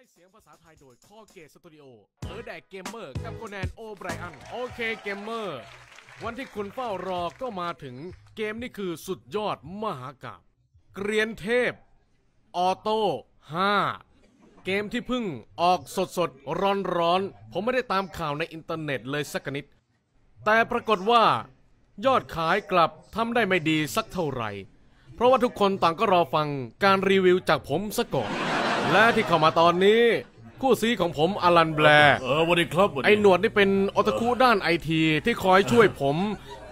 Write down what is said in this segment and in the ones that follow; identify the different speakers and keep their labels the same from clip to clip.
Speaker 1: ให้เสียงภาษาไทยโดยข้อเกตสตูดิโอเออแดกเกมเมอร์กับโกแนนโอไบรอันโอเคเกมเมอร์วันที่คุณเฝ้ารอก็มาถึงเกมนี่คือสุดยอดมหากาบเกรียนเทพ ออโต้5เกมที่เพิ่งออกสดสดร้อนร้อนผมไม่ได้ตามข่าวในอินเทอร์เน็ตเลยสักนิด แต่ปรากฏว่ายอดขายกลับทำได้ไม่ดีสักเท่าไหร่ เพราะว่าทุกคนต่างก็รอฟังการรีวิวจากผมซะก่อน และที่เข้ามาตอนนี้ คู่ซีของผมอลันแบร์
Speaker 2: เออสวันดีครับสวัสดี
Speaker 1: ไอ้หนวดนี่เป็นออตาคุด้านไอทีที่คอยช่วยผม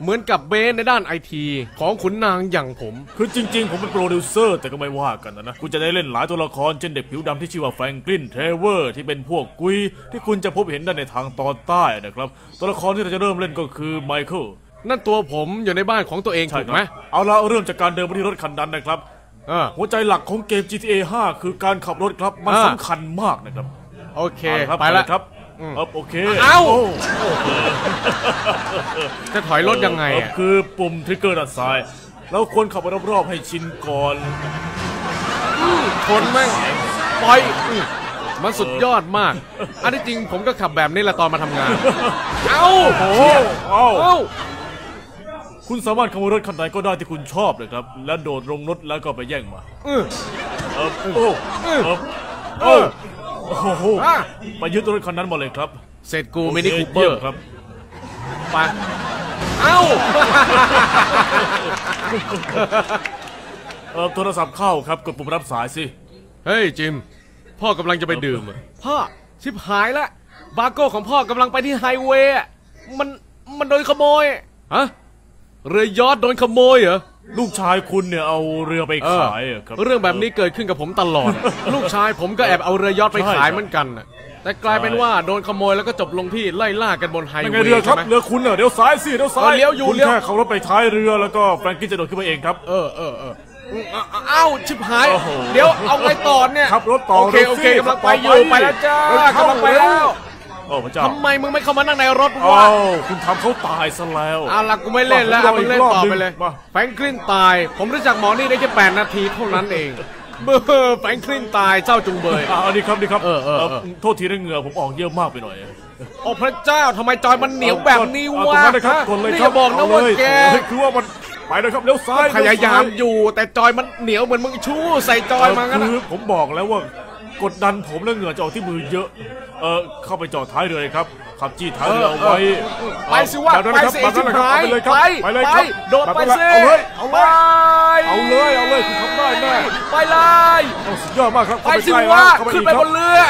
Speaker 1: เหมือนกับเบนในด้านไอที ของขุนนางอย่างผม
Speaker 2: คือจริง ๆ ผมเป็นโปรดิวเซอร์แต่ก็ไม่ว่ากันนะนะคุณจะได้เล่นหลายตัวละครเช่นเด็กผิวดำที่ชื่อว่าแฟรงกลินเทเวอร์ที่เป็นพวกกุย ที่คุณจะพบเห็นได้ในทางตอนใต้นะครับ ตัวละครที่เราจะเริ่มเล่นก็คือไมเคิล
Speaker 1: นั่นตัวผมอยู่ในบ้านของตัวเอง
Speaker 2: ใช่
Speaker 1: ถูก
Speaker 2: ครั
Speaker 1: ไหม
Speaker 2: เอาละเริ่มจากการเดินไปที่รถคันนั้นนะครับ
Speaker 1: เออ
Speaker 2: หัวใจหลักของเกม GTA 5 คือการขับรถครับ มัน
Speaker 1: อ่า
Speaker 2: สำคัญมากนะครับ
Speaker 1: โอเค
Speaker 2: เอาละ
Speaker 1: ไปละ
Speaker 2: ครับ
Speaker 1: อืม
Speaker 2: เออโอเค
Speaker 1: เอ้า
Speaker 2: โจะ
Speaker 1: ถอยรถยังไง
Speaker 2: เออ
Speaker 1: อะ
Speaker 2: คือปุ่มทริกเกอร์ด้านซ้ายเราควรขับไปรอบๆให้ชินก่อน
Speaker 1: ชนแม่งปล่อยอื้อมันสุดยอดมาก อันที่จริงผมก็ขับแบบนี้แหละตอนมาทำงาน เอ้า
Speaker 2: โอ้เอ้า
Speaker 1: เอ้า
Speaker 2: คุณสามารถขโมยรถคันไหนก็ได้ที่คุณชอบเลยครับ แล้วโดดลงรถแล้วก็ไปแย่งมา
Speaker 1: อือ
Speaker 2: เออโอ้เออ
Speaker 1: เออ
Speaker 2: โอ้โห
Speaker 1: อะ
Speaker 2: ไปยึดรถคันนั้นมาเลยครับ
Speaker 1: เสร็จกูมินิคูเปอ
Speaker 2: ยี่ย
Speaker 1: ร์
Speaker 2: ครับ
Speaker 1: ไปเอ้า
Speaker 2: เออโทรศัพท์เข้าครับกดปุ่มรับสายสิ
Speaker 1: เฮ้ยจิม พ่อกำลังจะไปดื่มอะพ่อชิบหายละ บาโก้ของพ่อกำลังไปที่ไฮเวย์อะมันมันโดนขโมยฮะ เรือยอดโดนขโมยเหรอ
Speaker 2: ลูกชายคุณเนี่ยเอาเรือไป
Speaker 1: เออ
Speaker 2: ขายอะครับ
Speaker 1: เรื่องแบบนี้เกิดขึ้นกับผมตลอด ลูกชายผมก็แอบเอาเรือยอดไป
Speaker 2: ใช่
Speaker 1: ขายเหมือนกันน่ะแต่กลายเป็นว่าโดนขโมยแล้วก็จบลงที่ไล่ล่ากันบนไฮ
Speaker 2: ยัง
Speaker 1: เว
Speaker 2: ไง
Speaker 1: ย์
Speaker 2: เรือค
Speaker 1: ใช่
Speaker 2: รับ
Speaker 1: ไหม
Speaker 2: เรือคุณเนอะเดี๋ยวซ้ายสิเดี๋ยวซ้าย
Speaker 1: เออเลี้ยวอยู่
Speaker 2: คุณ
Speaker 1: เลี้ยว
Speaker 2: แค่ขับรถไปท้ายเรือแล้วก็แฟรงกี้จะโดดขึ้นมาเองครับ
Speaker 1: เออเออเอออืมอะอะเอ้าชิบหาย
Speaker 2: โอ้โห
Speaker 1: เดี๋ยวเอาไงต่อเนี่ย
Speaker 2: ขับรถต่อ
Speaker 1: โอเค
Speaker 2: ร็ว
Speaker 1: โอเค
Speaker 2: สิ
Speaker 1: กำลังไป
Speaker 2: ขับ
Speaker 1: อยู่ไปแล้วจ้า
Speaker 2: เร็วเข้
Speaker 1: กำลังไปแล้ว
Speaker 2: โอ้พระเจ้า
Speaker 1: ทำไมมึงไม่เข้ามานั่งในรถ
Speaker 2: อ้
Speaker 1: วะา
Speaker 2: วคุณทำเขาตายซะแล้ว
Speaker 1: เอาล่ะกูไม่เล่นแล้ว
Speaker 2: มา
Speaker 1: เอามึงเล่นต่อไปเลย
Speaker 2: มา
Speaker 1: แฟรงคลินตาย ผมรู้จักหมอนี่ได้แค่8นาทีเท่านั้นเองเบอร์แฟรงคลินตายเจ้าจุงเบย
Speaker 2: อ่าอันนี้ครับนี่ครับ
Speaker 1: เออเออเออ
Speaker 2: โทษทีนะเหงื่อผมออกเยอะมากไปหน่อย
Speaker 1: โอ้พระเจ้าทำไมจอยมันเหนียวแบบนี้
Speaker 2: เอา
Speaker 1: วะ
Speaker 2: ตรงนั้นเลยครับกดเลย
Speaker 1: นี่
Speaker 2: ค
Speaker 1: อ
Speaker 2: รับ
Speaker 1: ย่าบอกนะ
Speaker 2: เว่า
Speaker 1: แก
Speaker 2: เฮ้ยคือว่ามันไปเลยครับเลี้ยวซ้าย
Speaker 1: พยายามอยู่แต่จอยมันเหนียวเหมือนมึงชู้ใส่จอยมางั้น
Speaker 2: คื
Speaker 1: อะ
Speaker 2: อผมบอกแล้วว่า กดดันผมแล้วเหงื่อจะออกที่มือเยอะ เออเข้าไปจอดท้ายเรือเลยครับขับจี้ท้ายเรือเอาไว้
Speaker 1: ไปสิวะ
Speaker 2: แบบนั้น
Speaker 1: ไป
Speaker 2: นะครับ
Speaker 1: สิ
Speaker 2: แบบนั้นนะครับ
Speaker 1: ชิบหาย
Speaker 2: เอาไปเลยครับ
Speaker 1: ไป
Speaker 2: ไปเลย
Speaker 1: ไป
Speaker 2: ครับ
Speaker 1: โดดไปสิ
Speaker 2: เอาเลยเอา
Speaker 1: ไป
Speaker 2: เลยเอาเลยเอาเลยคุณทำได้แน่
Speaker 1: ไปเลย
Speaker 2: เอาสุดยอดมากครับ
Speaker 1: ไปสิ
Speaker 2: เข้าใก
Speaker 1: วะ
Speaker 2: ล้แล้วเข้า
Speaker 1: ขึ้น
Speaker 2: อีก
Speaker 1: ไป
Speaker 2: ครับ
Speaker 1: บนเรือ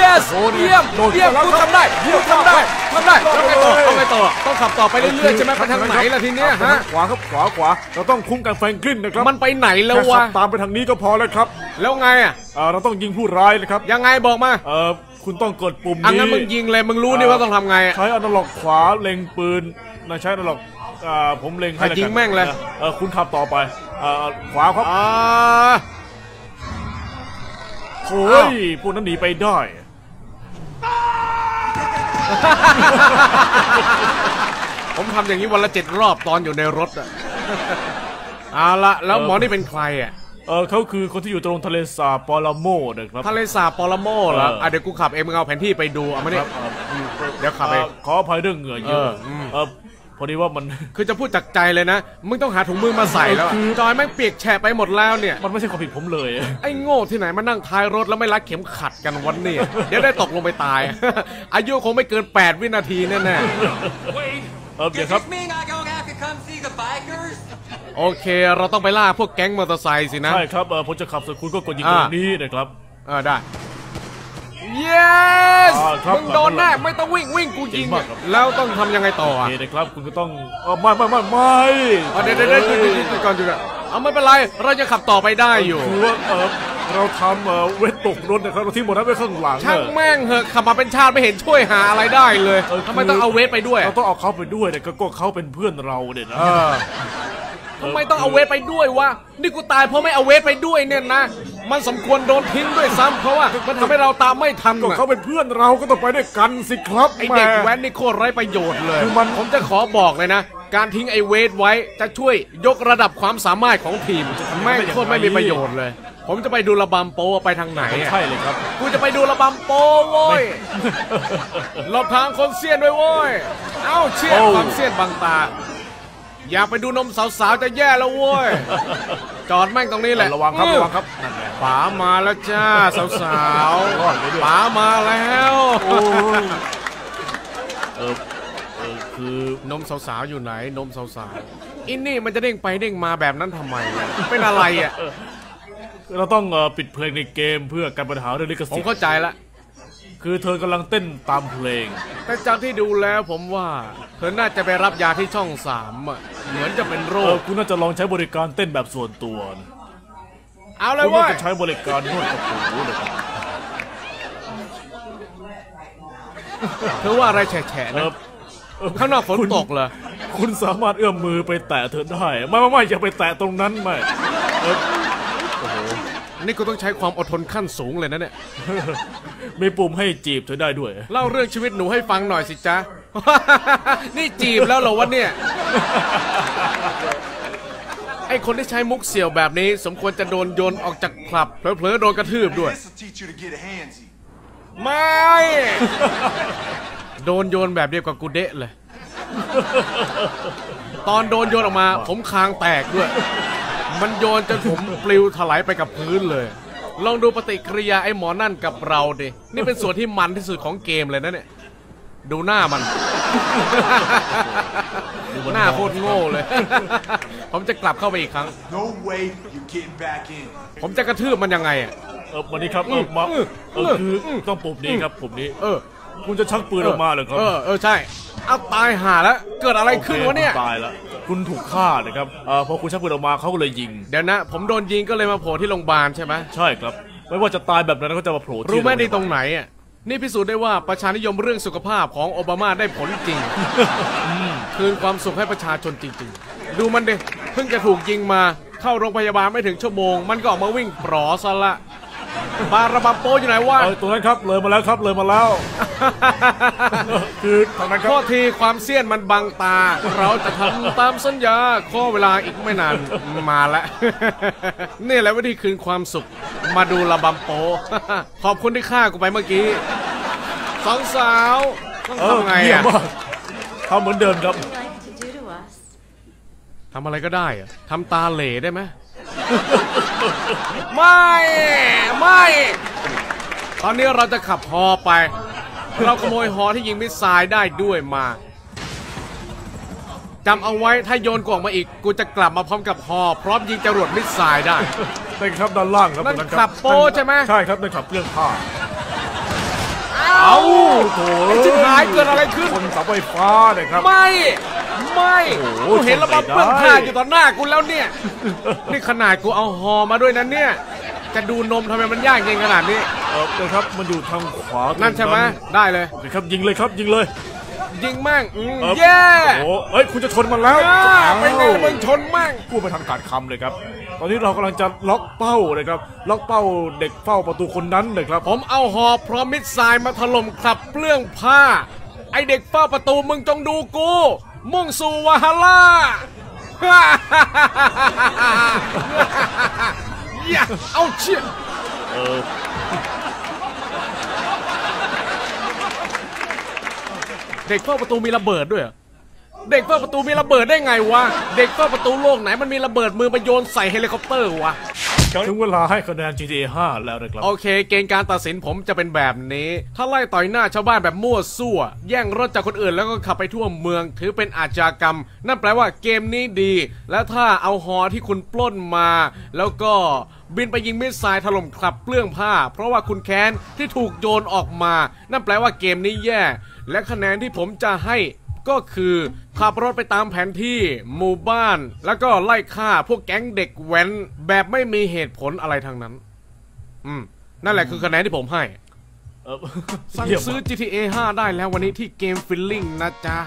Speaker 1: yes
Speaker 2: โอ้นี่
Speaker 1: เยี่ยม
Speaker 2: โดด
Speaker 1: เยี่ยม
Speaker 2: แล้ว
Speaker 1: กู
Speaker 2: ครับ
Speaker 1: ทำได้
Speaker 2: เยี่ยม
Speaker 1: กูทำได้ทำได้แล้วไงต่อ
Speaker 2: เลย
Speaker 1: เอาไงต่อต้องขับต่อไปเรื่อยๆใช่ไหมไปทางไหนล่ะทีเนี้ยฮะ
Speaker 2: ขวาครับขวาขวาเราต้องคุ้มกันแฟรงกลินนะครับ
Speaker 1: มันไปไหนแล้ว
Speaker 2: แค่ขั
Speaker 1: วะ
Speaker 2: บตามไปทางนี้ก็พอแล้วครับ
Speaker 1: แล้วไงอะ
Speaker 2: เอ่อเราต้องยิงผู้ร้ายนะครับ
Speaker 1: ยังไงบอกมา
Speaker 2: เอ่อคุณต้องกดปุ่ม
Speaker 1: อัง
Speaker 2: นี้
Speaker 1: งั้นมึงยิงเลยมึงรู้นี่ว่าต้องทำไงอะ
Speaker 2: ใช้อนาล็อกขวาเล็งปืนนะใช้อนาล็อกอ่าผมเล็งให้
Speaker 1: อะยิงแม่งเลย
Speaker 2: เออคุณขับต่อไปเอ่อขวาครับ
Speaker 1: อ่า
Speaker 2: โอ้ยพวกนั้นหนีไปได้
Speaker 1: ผมทำอย่างนี้วันละเจ็ดรอบตอนอยู่ในรถอะเอาละแล้วหมอนี่เป็นใครอะ
Speaker 2: เออเขาคือคนที่อยู่ตรงทะเลสาบปอลาโมนะครับ
Speaker 1: ทะเลสาบปอลาโมเหรอ
Speaker 2: เอออ่
Speaker 1: อะเดี๋ยวกูขับเองมึงเอาแผนที่ไปดูเอามา
Speaker 2: ค
Speaker 1: เนี่
Speaker 2: รั
Speaker 1: ย
Speaker 2: บเอ่อ
Speaker 1: เดี๋ยวขับเอง
Speaker 2: เอ่อขออภัยเรื่องเหงื่อเยอะ
Speaker 1: เอออืม
Speaker 2: เออ พอดีว่ามัน
Speaker 1: คือจะพูดจากใจเลยนะ มึงต้องหาถุงมือมาใส่แล้วอะ
Speaker 2: คือ
Speaker 1: จอยแม่งเปียกแฉะไปหมดแล้วเนี่ย
Speaker 2: มันไม่ใช่ความผิดผมเลย
Speaker 1: ไอ้โง่ที่ไหนมานั่งท้ายรถแล้วไม่รัดเข็มขัดกันวันนี้ เดี๋ยวได้ตกลงไปตาย อายุคงไม่เกิน 8 วินาทีแน่
Speaker 3: Wait,
Speaker 2: เออเดี๋ยว
Speaker 3: does
Speaker 2: ครับ
Speaker 3: this mean I don't have to come see the bikers?
Speaker 1: ๆโอเค เราต้องไปล่าพวกแก๊งมอเตอร์ไซค์สินะ
Speaker 2: ใช่ครับเออผมจะขับส่วนคุณก็กดยิงต
Speaker 1: อ่า
Speaker 2: รงนี้นะครับ
Speaker 1: เออได้ yes
Speaker 2: อ่าครับ
Speaker 1: มึงโดนแน่ไม่ต้องวิ่งวิ่งกูยิง
Speaker 2: เก่งมากครับ
Speaker 1: แล้วต้องทำยังไงต่อ
Speaker 2: โอ
Speaker 1: อะ
Speaker 2: เคนะครับคุณก็ต้องเออไม่ไม่ไม่ไม่
Speaker 1: เอาเดี๋ยวเดี๋ยวเดี๋ยวหยุดหยุดหยุดหยุดก่อนหยุดก่อนเอาไม่เป็นไร เราจะขับต่อไปได้อยู่
Speaker 2: คือว่าเออเราทำเออเวทตกรถนะครับเราทิ้งหมดนั้นไว้ข้างหลัง
Speaker 1: ช่าง
Speaker 2: เนี่ย
Speaker 1: แม่งเหอะขับมาเป็นชาติไม่เห็นช่วยหาอะไรได้เลย
Speaker 2: เออคือ
Speaker 1: ทำไมต้องเอาเวทไปด้วย
Speaker 2: เราต้องเอาเขาไปด้วยเนี่ยก็ก็เขาเป็นเพื่อนเราเนี่ยนะ
Speaker 1: เออ ทำไมต้องเอาเวทไปด้วยวะ นี่กูตายเพราะไม่เอาเวทไปด้วยเนี่ยนะ มันสมควรโดนทิ้งด้วยซ้ำเพราะว่ามันทำให้เราตามไม่ทัน
Speaker 2: ก็
Speaker 1: อะ
Speaker 2: เขาเป็นเพื่อนเราก็ต้องไปด้วยกันสิครับ
Speaker 1: ไอเด็ก
Speaker 2: หม
Speaker 1: แว้นนี่โคตรไร้ประโยชน์เลย
Speaker 2: คือมัน
Speaker 1: ผมจะขอบอกเลยนะ การทิ้งไอเวทไว้จะช่วยยกระดับความสามารถของทีมแม่งโคตรไม่มีประโยชน์เลย ผมจะไปดูระบำโปไปทางไหนอะ
Speaker 2: ใช่เลยครับ
Speaker 1: กูจะไปดูระบำโปโว้ยหลบทางคนเสี้ยนด้วยโว้ยเอ้าเชี่ย
Speaker 2: โอ้
Speaker 1: ความเสี้ยนบังตา อยากไปดูนมสาวๆจะแย่แล้วโว้ย จอดแม่งตรงนี้แหละ
Speaker 2: ระวังครับระวังครับนั่นแหละ
Speaker 1: ป๋ามาแล้วจ้าสาว
Speaker 2: รอดไปด้วย
Speaker 1: ๆป๋ามาแล้ว
Speaker 2: โอ้ยเออเออคือน
Speaker 1: มสาวๆอยู่ไหนนมสาวๆอินนี่มันจะเด้งไปเด้งมาแบบนั้นทำไมอะเป็นอะไรอะ
Speaker 2: เราต้องเอ่อปิดเพลงในเกมเพื่อการปัญหาเรื่องลิข
Speaker 1: ผม
Speaker 2: สิทธิ์
Speaker 1: เข้าใจละ
Speaker 2: คือเธอกำลังเต้นตามเพลง
Speaker 1: แต่จากที่ดูแล้วผมว่า เธอน่าจะไปรับยาที่ช่องสามอะเหมือนจะเป็นโร
Speaker 2: เออ
Speaker 1: ค
Speaker 2: คุณน่าจะลองใช้บริการเต้นแบบส่วนตัวนะ
Speaker 1: เอาเลย
Speaker 2: คุณ
Speaker 1: เว้
Speaker 2: น่าย จะใช้บริการนวดกระปูเลยครับ
Speaker 1: เธอว่าอะไรแฉะๆ
Speaker 2: เอ
Speaker 1: นะ
Speaker 2: อเออ
Speaker 1: ข้างนอกฝนตกเหรอ
Speaker 2: คุณสามารถเอื้อมมือไปแตะเธอได้ ไม่ไม่ไม่อย่าไปแตะตรงนั้นไม่เออ
Speaker 1: นี่กูต้องใช้ความอดทนขั้นสูงเลยนะเนี่ย
Speaker 2: มีปุ่มให้จีบเธอได้ด้วย
Speaker 1: เล่าเรื่องชีวิตหนูให้ฟังหน่อยสิจ๊ะ นี่จีบแล้วเหรอวะเนี่ย ไอคนที่ใช้มุกเสี่ยวแบบนี้ สมควรจะโดนโยนออกจากคลับ เผลอๆโดนกระทืบด้วย
Speaker 4: This'll teach you to get handsy.
Speaker 1: ไม่ โดนโยนแบบเดียวกับกูเดะเลย ตอนโดนโยนออกมา ผมคางแตกด้วย มันโยนจนผมปลิวถลายไปกับพื้นเลย ลองดูปฏิกิริยาไอ้หมอนั่นกับเราดิ นี่เป็นส่วนที่มันที่สุดของเกมเลยนะเนี่ย ดูหน้ามัน หน้าโคตรโง่เลย ผมจะกลับเข้าไปอีกครั้ง
Speaker 4: No way you're getting back in.
Speaker 1: ผมจะกระทืบมันยังไงอะ
Speaker 2: เออวันนี้ครับเออมา
Speaker 1: อืม
Speaker 2: เออคือต้องปุ่มนี้ครับปุ่มนี้
Speaker 1: เออ
Speaker 2: คุณจะชักปืนออกมาเหรอครับ
Speaker 1: เออ เออใช่ เอาตายห่าแล้ว เกิดอะไรขึ้นวะเนี่ย
Speaker 2: โอคตายแล้ว คุณถูกฆ่านะครับเออพอคุณชักปืนออกมาเขาก็เลยยิง
Speaker 1: เดี๋ยวนะ ผมโดนยิงก็เลยมาโผล่ที่โรงพยาบาลใช่ไหม
Speaker 2: ใช่ครับ ไม่ว่าจะตายแบบนั้นก็จะมาโผล่ที่
Speaker 1: รู้ไหม
Speaker 2: โงพ
Speaker 1: ใน
Speaker 2: ยาบาล
Speaker 1: ตรงไหนอะนี่พิสูจน์ได้ว่าประชานิยมเรื่องสุขภาพของโอบามาได้ผลจริง คืนความสุขให้ประชาชนจริงๆ ดูมันดิเพิ่งจะถูกยิงมาเข้าโรงพยาบาลไม่ถึงชั่วโมง มันก็ออกมาวิ่งปลอซะละ บาระบัมโปอยู่ไหนวะ
Speaker 2: เออตรงนั้นครับเลยมาแล้วครับเลยมาแล้ว คือทางนั้นค
Speaker 1: โท
Speaker 2: รับ
Speaker 1: ษทีความเสี้ยนมันบังตา เราจะทำตามสัญญาข้อเวลาอีกไม่นานมาแล้ว นี่แหละวิธีคืนความสุข มาดูระบำโป ขอบคุณที่ฆ่ากูไปเมื่อกี้สองสาวต้อง
Speaker 2: เออ
Speaker 1: ทำไง
Speaker 2: เยี่ยม
Speaker 1: อะ
Speaker 2: มากทำเหมือนเดิมครับ
Speaker 5: you like to do to us?
Speaker 1: ทำอะไรก็ได้อะทำตาเหล่ได้ไหม ไม่ ไม่ ตอนนี้เราจะขับฮอไป เราขโมยฮอที่ยิงมิสไซล์ได้ด้วยมาจำเอาไว้ถ้าโยนกล่องมาอีก กูจะกลับมาพร้อมกับฮอพร้อมยิงจรวดมิสไซล์ได้
Speaker 2: เป็นครับด้านล่างครับ
Speaker 1: นั่น
Speaker 2: ตรง
Speaker 1: ขับโป้ใช่ไหม
Speaker 2: ใช่ครับนั่นขับเครื่องผ้า
Speaker 1: เอ้า
Speaker 2: โถ่
Speaker 1: ไอ้ชิบหายเกิดอะไรขึ้น
Speaker 2: คนเสาไฟฟ้าเนี่ยครับ
Speaker 1: ไม่ไม่
Speaker 2: โอ้โห
Speaker 1: กูเห็นระบบ
Speaker 2: ทนไม่
Speaker 1: เปื้อน
Speaker 2: ได้
Speaker 1: ผ้าอยู่ต่อหน้ากูแล้วเนี่ย นี่ขนาดกูเอาฮอมาด้วยนะเนี่ย จะดูนมทำไมมันยากเย็นขนาดนี้
Speaker 2: เออเลยครับมันอยู่ทางขวาตรง
Speaker 1: นั่นใช่ไหมได้เลย
Speaker 2: โอเคครับยิงเลยครับยิงเลย
Speaker 1: ยิงมั่งอืม
Speaker 2: เออ
Speaker 1: เย้
Speaker 2: โอ้เอ้ยคุณจะชนมันแล้ว
Speaker 1: อ่าไปไงมึงชนมั่ง
Speaker 2: พูดไปทางการคำเลยครับ ตอนนี้เรากำลังจะล็อกเป้านะครับ ล็อกเป้าเด็กเฝ้าประตูคนนั้นนะครับ
Speaker 1: ผมเอาหอพร้อมมิดไซล์มาถล่มขับเปลื้องผ้า ไอเด็กเฝ้าประตูมึงจงดูกู มุ่งสู่วาฮาร่าอย่าเอาเชี่ย
Speaker 2: เออ
Speaker 1: เด็กเฝ้าประตูมีระเบิดด้วยเหรอเด็กเฝ้าประตูมีระเบิดได้ไงวะ เด็กเฝ้าประตูโลกไหนมันมีระเบิดมือมาโยนใส่เฮลิคอปเตอร์วะ
Speaker 2: ถึงเวลาให้คะแนน GTA 5 แล้วนะครับ
Speaker 1: โอเค เกณฑ์การตัดสินผมจะเป็นแบบนี้ ถ้าไล่ต่อยหน้าชาวบ้านแบบมั่วซั่ว แย่งรถจากคนอื่นแล้วก็ขับไปทั่วเมือง ถือเป็นอาชญากรรม นั่นแปลว่าเกมนี้ดี และถ้าเอาฮอที่คุณปล้นมา แล้วก็บินไปยิงมิสไซล์ถล่มขับเปลื้องผ้า เพราะว่าคุณแค้นที่ถูกโยนออกมา นั่นแปลว่าเกมนี้แย่ และคะแนนที่ผมจะให้ ก็คือขับรถไปตามแผนที่หมู่บ้าน แล้วก็ไล่ฆ่าพวกแก๊งเด็กแว้นแบบไม่มีเหตุผลอะไรทั้งนั้น อืม นั่นแหละคือคะแนนที่ผมให้
Speaker 2: เออ
Speaker 1: สั่ง
Speaker 2: เยี่ยม
Speaker 1: ซื้อ
Speaker 2: มาก
Speaker 1: GTA 5 ได้แล้ววันนี้ที่เกมฟิลลิ่งนะจ๊ะ